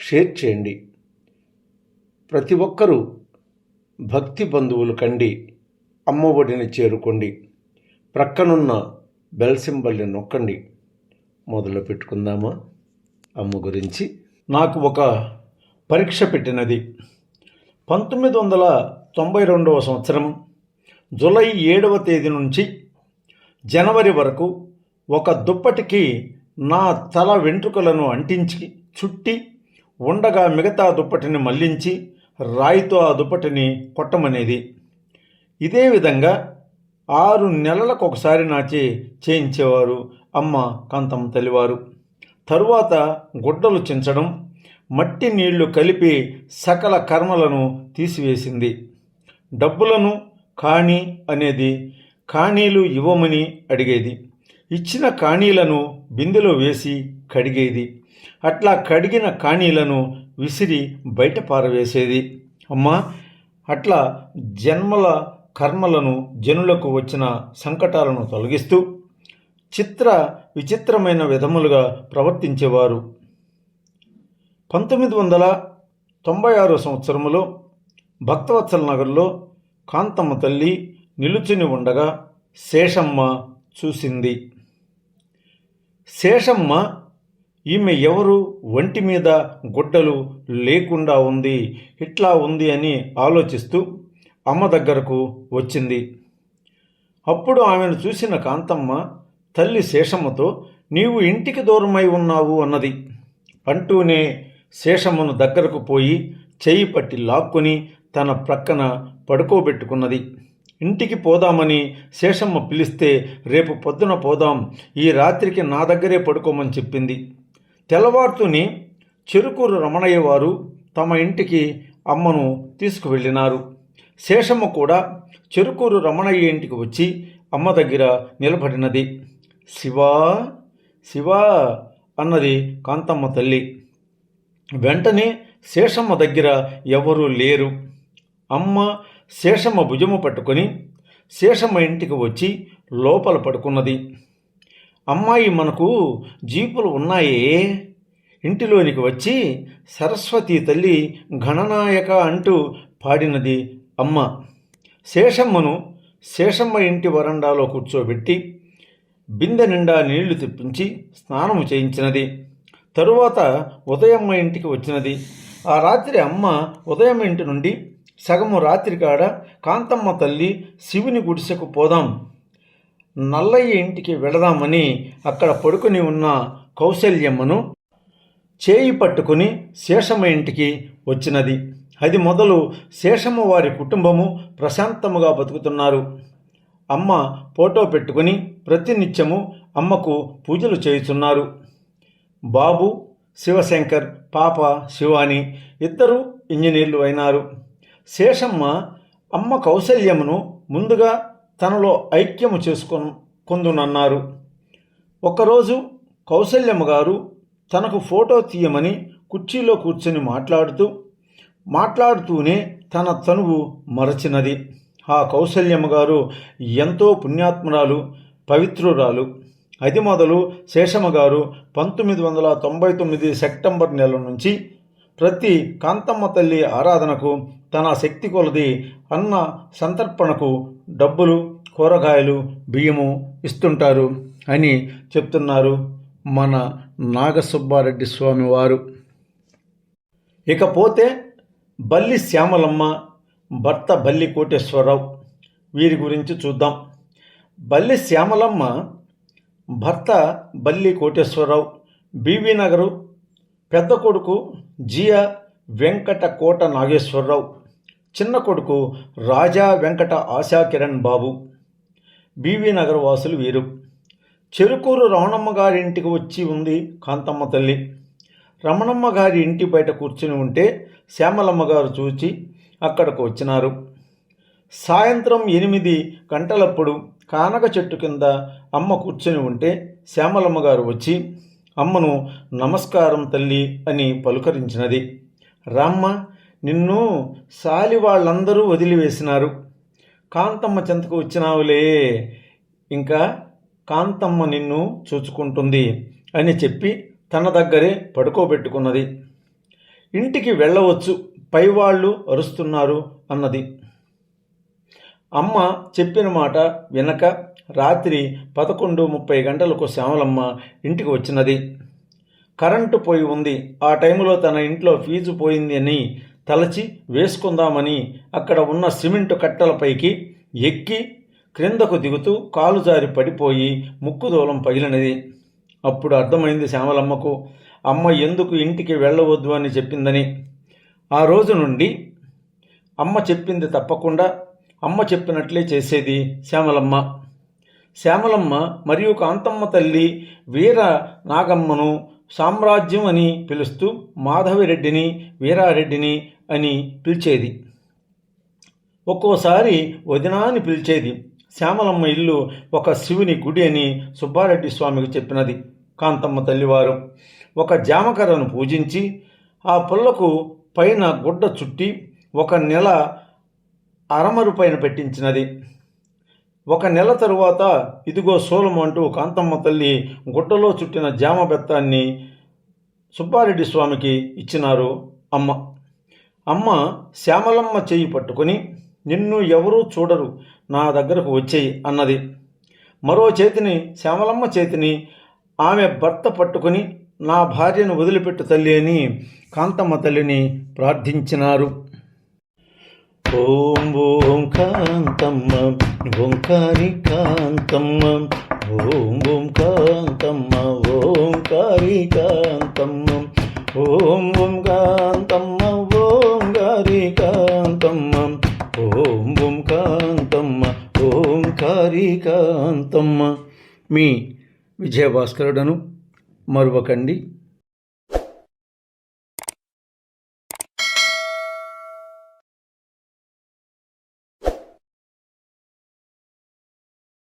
Share చేయండి. ప్రతి ఒక్కరూ భక్తి బంధువులు కండి అమ్మఒడిని చేరుకోండి ప్రక్కనున్న బెల్ సింబల్ని నొక్కండి. మొదలు పెట్టుకుందామా? అమ్మ గురించి నాకు ఒక పరీక్ష పెట్టినది. పంతొమ్మిది వందల తొంభై రెండవ సంవత్సరం జూలై ఏడవ తేదీ నుంచి జనవరి వరకు ఒక దుప్పటికి నా తల వెంట్రుకలను అంటించి చుట్టి ఉండగా మిగతా దుప్పటిని మళ్ళించి రాయితో ఆ దుప్పటిని కొట్టమనేది. ఇదే విధంగా ఆరు నెలలకు ఒకసారి నాచి చేయించేవారు అమ్మ కాంతమ్మ తల్లివారు. తరువాత గుడ్డలు చించడం మట్టి నీళ్ళు కలిపి సకల కర్మలను తీసివేసింది. డబ్బులను కాణి అనేది కాణీలు ఇవ్వమని అడిగేది. ఇచ్చిన కాణీలను బిందెలో వేసి కడిగేది. అట్లా కడిగిన కాణీలను విసిరి బయట పారవేసేది. అమ్మా అట్లా జన్మల కర్మలను జనులకు వచ్చిన సంకటాలను తొలగిస్తూ చిత్ర విచిత్రమైన విధములుగా ప్రవర్తించేవారు. పంతొమ్మిది వందల తొంభై ఆరో సంవత్సరములో భక్తవత్సల నగర్లో కాంతమ్మ తల్లి నిలుచుని ఉండగా శేషమ్మ చూసింది. శేషమ్మ ఈమె ఎవరు? ఒంటి మీద గుడ్డలు లేకుండా ఉంది. ఇట్లా ఉంది అని ఆలోచిస్తూ అమ్మ దగ్గరకు వచ్చింది. అప్పుడు ఆమెను చూసిన కాంతమ్మ తల్లి శేషమ్మతో నీవు ఇంటికి దూరమై ఉన్నావు అన్నది. అంటూనే శేషమ్మను దగ్గరకు పోయి చేయి పట్టి లాక్కుని తన ప్రక్కన పడుకోబెట్టుకున్నది. ఇంటికి పోదామని శేషమ్మ పిలిస్తే రేపు పొద్దున పోదాం. ఈ రాత్రికి నా దగ్గరే పడుకోమని చెప్పింది. తెల్లవారుతూనే చెరుకూరు రమణయ్య వారు తమ ఇంటికి అమ్మను తీసుకువెళ్ళినారు. శేషమ్మ కూడా చెరుకూరు రమణయ్య ఇంటికి వచ్చి అమ్మ దగ్గర నిలబడినది. శివా శివా అన్నది కాంతమ్మ తల్లి. వెంటనే శేషమ్మ దగ్గర ఎవరూ లేరు. అమ్మ శేషమ్మ భుజము పట్టుకొని శేషమ్మ ఇంటికి వచ్చి లోపల పడుకున్నది. అమ్మాయి మనకు జీపులు ఉన్నాయే? ఇంటిలోనికి వచ్చి సరస్వతి తల్లి గణనాయక అంటూ పాడినది అమ్మ. శేషమ్మను శేషమ్మ ఇంటి వరండాలో కూర్చోబెట్టి బిందె నిండా నీళ్ళు తెప్పించి స్నానము చేయించినది. తరువాత ఉదయమ్మ ఇంటికి వచ్చినది. ఆ రాత్రి అమ్మ ఉదయం ఇంటి నుండి సగము రాత్రి కాడ కాంతమ్మ తల్లి శివుని గుడిసెకు పోదాం. నల్లయ్య ఇంటికి వెళదామని అక్కడ పడుకుని ఉన్న కౌశల్యమ్మను చేయి పట్టుకుని శేషమ్మ ఇంటికి వచ్చినది. అది మొదలు శేషమ్మ వారి కుటుంబము ప్రశాంతముగా బతుకుతున్నారు. అమ్మ ఫోటో పెట్టుకుని ప్రతినిత్యము అమ్మకు పూజలు చేయుచున్నారు. బాబు శివశంకర్ పాప శివాని ఇద్దరు ఇంజనీర్లు అయినారు. శేషమ్మ అమ్మ కౌశల్యమును ముందుగా తనలో ఐక్యము చేసుకొని కొందునన్నారు. ఒకరోజు కౌశల్యమ్మ గారు తనకు ఫోటో తీయమని కుర్చీలో కూర్చొని మాట్లాడుతూ మాట్లాడుతూనే తన తనువు మరచినది. ఆ కౌశల్యమ్మ గారు ఎంతో పుణ్యాత్మరాలు పవిత్రురాలు. అది మొదలు శేషమ్మ గారు పంతొమ్మిది వందల తొంభై తొమ్మిది సెప్టెంబర్ నెల నుంచి ప్రతి కాంతమ్మ తల్లి ఆరాధనకు తన శక్తి కొలది అన్న సంతర్పణకు డబ్బులు కూరగాయలు బియ్యము ఇస్తుంటారు అని చెప్తున్నారు మన నాగసుబ్బారెడ్డి స్వామి వారు ఇకపోతే బల్లి శ్యామలమ్మ భర్త బల్లి కోటేశ్వరరావు వీరి గురించి చూద్దాం. బల్లి శ్యామలమ్మ భర్త బల్లి కోటేశ్వరరావు బీవీ నగరు పెద్ద కొడుకు జియా వెంకట కోట నాగేశ్వరరావు చిన్న కొడుకు రాజా వెంకట ఆశా కిరణ్ బాబు. బీవీ నగర్ వాసులు వీరు. చెరుకూరు రమణమ్మ గారింటికి వచ్చి ఉంది కాంతమ్మ తల్లి. రమణమ్మ గారి ఇంటి బయట కూర్చుని ఉంటే శ్యామలమ్మ గారు చూచి అక్కడకు వచ్చినారు. సాయంత్రం ఎనిమిది గంటలప్పుడు కానక చెట్టు కింద అమ్మ కూర్చుని ఉంటే శ్యామలమ్మ గారు వచ్చి అమ్మను నమస్కారం తల్లి అని పలుకరించినది. రామ్మ నిన్ను సాలి వాళ్ళందరూ వదిలివేసినారు. కాంతమ్మ చెంతకు వచ్చినావులే. ఇంకా కాంతమ్మ నిన్ను చూచుకుంటుంది అని చెప్పి తన దగ్గరే పడుకోబెట్టుకున్నది. ఇంటికి వెళ్ళవచ్చు పైవాళ్ళు అరుస్తున్నారు అన్నది. అమ్మ చెప్పిన మాట వినక రాత్రి పదకొండు ముప్పై గంటలకు శ్యామలమ్మ ఇంటికి వచ్చినది. కరెంటు పోయి ఉంది. ఆ టైంలో తన ఇంట్లో ఫీజు పోయింది అని తలచి వేసుకుందామని అక్కడ ఉన్న సిమెంటు కట్టలపైకి ఎక్కి క్రిందకు దిగుతూ కాలు జారి పడిపోయి ముక్కు దూలం పగిలినది. అప్పుడు అర్థమైంది శ్యామలమ్మకు అమ్మ ఎందుకు ఇంటికి వెళ్ళవద్దు అని చెప్పిందని. ఆ రోజు నుండి అమ్మ చెప్పింది తప్పకుండా అమ్మ చెప్పినట్లే చేసేది శ్యామలమ్మ. శ్యామలమ్మ మరియు కాంతమ్మ తల్లి వీర నాగమ్మను సామ్రాజ్యం అని పిలుస్తూ మాధవిరెడ్డిని వీరారెడ్డిని అని పిలిచేది. ఒక్కోసారి వదినా అని పిలిచేది. శ్యామలమ్మ ఇల్లు ఒక శివుని గుడి అని సుబ్బారెడ్డి స్వామికి చెప్పినది. కాంతమ్మ తల్లివారు ఒక జామకర్రను పూజించి ఆ పుల్లకు పైన గుడ్డ చుట్టి ఒక నెల అరమరు పైన పెట్టించినది. ఒక నెల తరువాత ఇదిగో సోలం అంటూ కాంతమ్మ తల్లి గుడ్డలో చుట్టిన జామ బెత్తాన్ని సుబ్బారెడ్డి స్వామికి ఇచ్చినారు అమ్మ. అమ్మ శ్యామలమ్మ చేయి పట్టుకొని నిన్ను ఎవరూ చూడరు నా దగ్గరకు వచ్చేయి అన్నది. మరో చేతిని శ్యామలమ్మ చేతిని ఆమె భర్త పట్టుకొని నా భార్యను వదిలిపెట్టు తల్లి అని కాంతమ్మ తల్లిని ప్రార్థించినారు. ఓం ఓం కాంతమ్మ ఓంకారి కాంతమ్మ ఓం ఓం మీ విజయభాస్కరుడను మరువకండి.